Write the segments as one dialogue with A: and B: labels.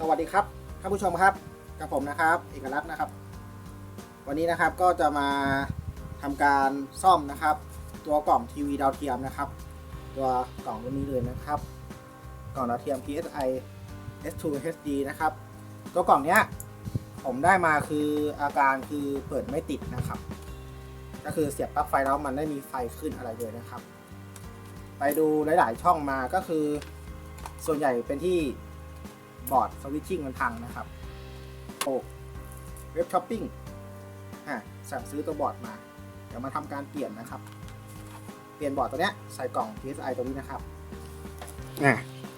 A: สวัสดีครับท่านผู้ชมครับกับผมนะครับ เอกลักษณ์นะครับ วันนี้นะครับก็จะมาทำการซ่อมนะครับ ตัวกล่องทีวีดาวเทียมนะครับ ตัวกล่องตัวนี้เลยนะครับ กล่องดาวเทียม PSI S2 HD นะครับ ตัวกล่องเนี้ยผมได้มาคืออาการคือเปิดไม่ติดนะครับ ก็คือเสียบปลั๊กไฟแล้วมันไม่มีไฟขึ้นอะไรเลยนะครับ ไปดูหลาย ๆ ช่องมาก็คือ ส่วนใหญ่เป็นที่ บอร์ดสวิตชิ่งมันพังนะครับโอ้เว็บช้อปปิ้งฮะสั่งซื้อตัวบอร์ดมา เดี๋ยวมาทำการเปลี่ยนนะครับ เปลี่ยนบอร์ดตัวเนี้ยใส่กล่อง PSI ตัวนี้นะครับอะ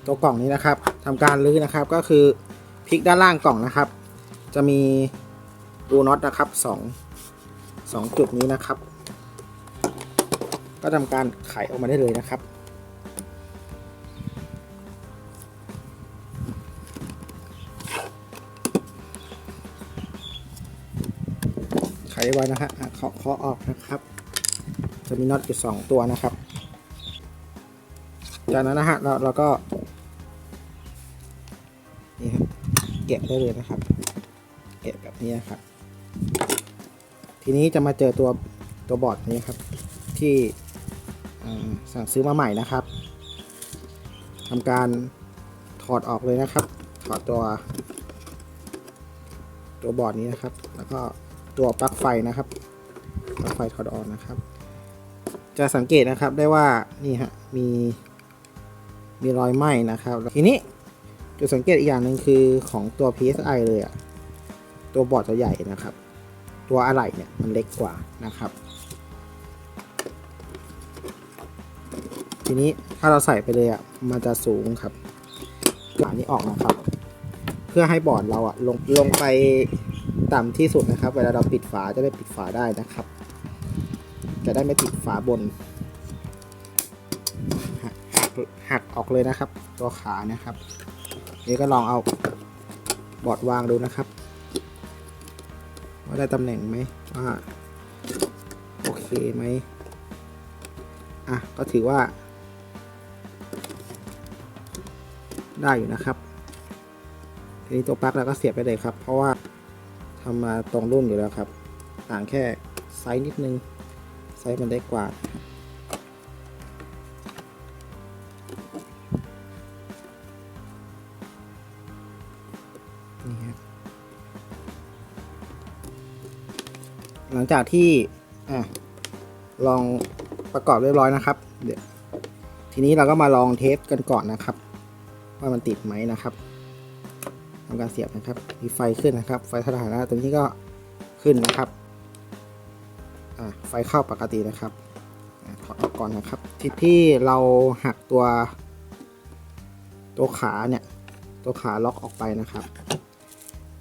A: ตัวกล่องนี้นะครับทำการรื้อนะครับก็คือพลิกด้านล่างกล่องนะครับ จะมีรูน็อตนะครับสองสองจุดนี้นะครับ ก็ทำการไขออกมาได้เลยนะครับ ไขไว้นะฮะเคาะเคาะออกนะครับ จะมีน็อตอยู่สองตัวนะครับ จากนั้นนะฮะเราเราก็นี่ฮะแกะได้เลยนะครับ แกะแบบนี้นครับ ทีนี้จะมาเจอตัวตัวบอร์ดนี้ครับ ที่สั่งซื้อมาใหม่นะครับทำการถอดออกเลยนะครับ ถอดตัว ตัวบอร์ดนี้นะครับ แล้วก็ ตัวปลั๊กไฟนะครับปลั๊กไฟถอดออกนะครับ จะสังเกตนะครับได้ว่านี่ฮะมีมีรอยไหม้นะครับทีนี้จุดสังเกตอีกอย่างหนึ่งคือของตัว PSI เลยอะตัวบอร์ดจะใหญ่นะครับ ตัวอะไหล่เนี่ยมันเล็กกว่านะครับ ทีนี้ถ้าเราใส่ไปเลยอะมันจะสูงครับฝานี้ออกนะครับ เพื่อให้บอร์ดเราอะลงลงไป ต่ำที่สุดนะครับ เวลาเราปิดฝาจะได้ปิดฝาได้นะครับ จะได้ไม่ติดฝาบนหักออกเลยนะครับ ตัวขานะครับ นี่ก็ลองเอาบอร์ดวางดูนะครับ ว่าได้ตำแหน่งไหมว่าโอเคไหมอะก็ถือว่า ได้อยู่นะครับทีนี้ตัวปลั๊กเราก็เสียบไปเลยครับ เพราะว่า ทำมาตรงรุ่นอยู่แล้วครับ ต่างแค่ไซส์นิดนึง ไซส์มันได้กว่านี่ฮะหลังจากที่อลองประกอบเรียบร้อยนะครับ เดี๋ยวทีนี้เราก็มาลองเทสกันก่อนนะครับ ว่ามันติดไหมนะครับ ทำการเสียบนะครับ มีไฟขึ้นนะครับ ไฟสถานะตรงนี้ก็ขึ้นนะครับไฟเข้าปกตินะครับถอดออกก่อนนะครับที่ที่เราหักตัว ตัวขาเนี่ย ตัวขาล็อกออกไปนะครับ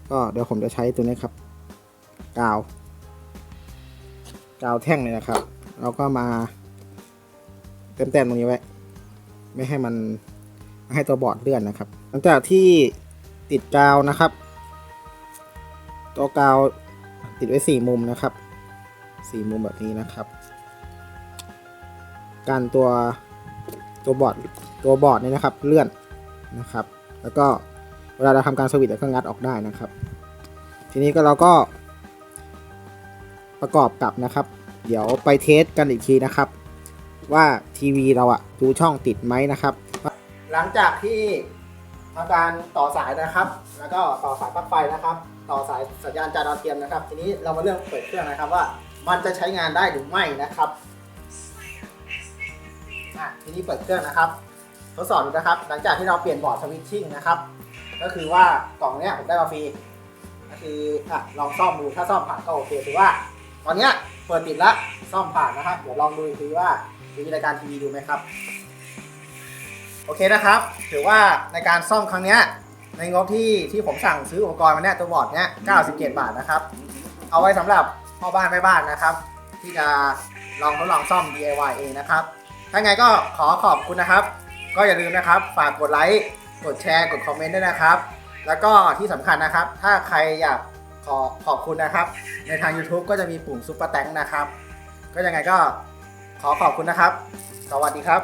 A: ก็เดี๋ยวผมจะใช้ตัวนี้ครับ กาว กาวแท่งเลยนะครับ เราก็มาเต็มๆตรงนี้ไว้ ไม่ให้มันไม่ให้ตัวบอร์ดเลื่อนนะครับ หลังจากที่ ติดกาวนะครับ ตัวกาวติดไว้สี่มุมนะครับสี่มุมแบบนี้นะครับการตัวตัวบอร์ดตัวบอร์ดนี่นะครับเลื่อนนะครับ แล้วก็เวลาเราทำการสวิตช์เราก็งัดออกได้นะครับ ทีนี้ก็เราก็ ประกอบกับนะครับ เดี๋ยวไปเทสกันอีกทีนะครับ ว่าทีวีเราอะดูช่องติดไหมนะครับ หลังจากที่ ทำการต่อสายนะครับ แล้วก็ต่อสายปลั๊กไฟนะครับ ต่อสายสัญญาณจานดาวเทียมนะครับ ทีนี้เรามาเริ่มเปิดเครื่องนะครับว่า มันจะใช้งานได้หรือไม่นะครับอะทีนี้เปิดเครื่องนะครับ ทดสอบดูนะครับ หลังจากที่เราเปลี่ยนบอร์ดสวิตชิ่งนะครับ ก็คือว่ากล่องเนี้ยผมได้มาฟรีก็คืออะลองซ่อมดูถ้าซ่อมผ่านก็โอเคถือว่า ตอนเนี้ยเปิดติดแล้วซ่อมผ่านนะครับเดี๋ยวลองดูอีกทีว่ามีรายการทีวีดูไหมครับ โอเคนะครับ ถือว่าในการซ่อมครั้งเนี้ยในงบที่ที่ผมสั่งซื้ออุปกรณ์มาเนี่ยตัวบอร์ดเนี้ย97 บาทนะครับ เอาไว้สำหรับพ่อบ้านแม่บ้านนะครับ ที่จะลองทดลองซ่อม DIY เองนะครับ ถ้าไงก็ขอขอบคุณนะครับ ก็อย่าลืมนะครับ ฝากกดไลค์ กดแชร์ กดคอมเมนต์ด้วยนะครับ แล้วก็ที่สำคัญนะครับ ถ้าใครอยากขอขอบคุณนะครับ ในทาง YouTube ก็จะมีปุ่มซุปเปอร์แตงนะครับ ก็ยังไงก็ขอขอบคุณนะครับ สวัสดีครับ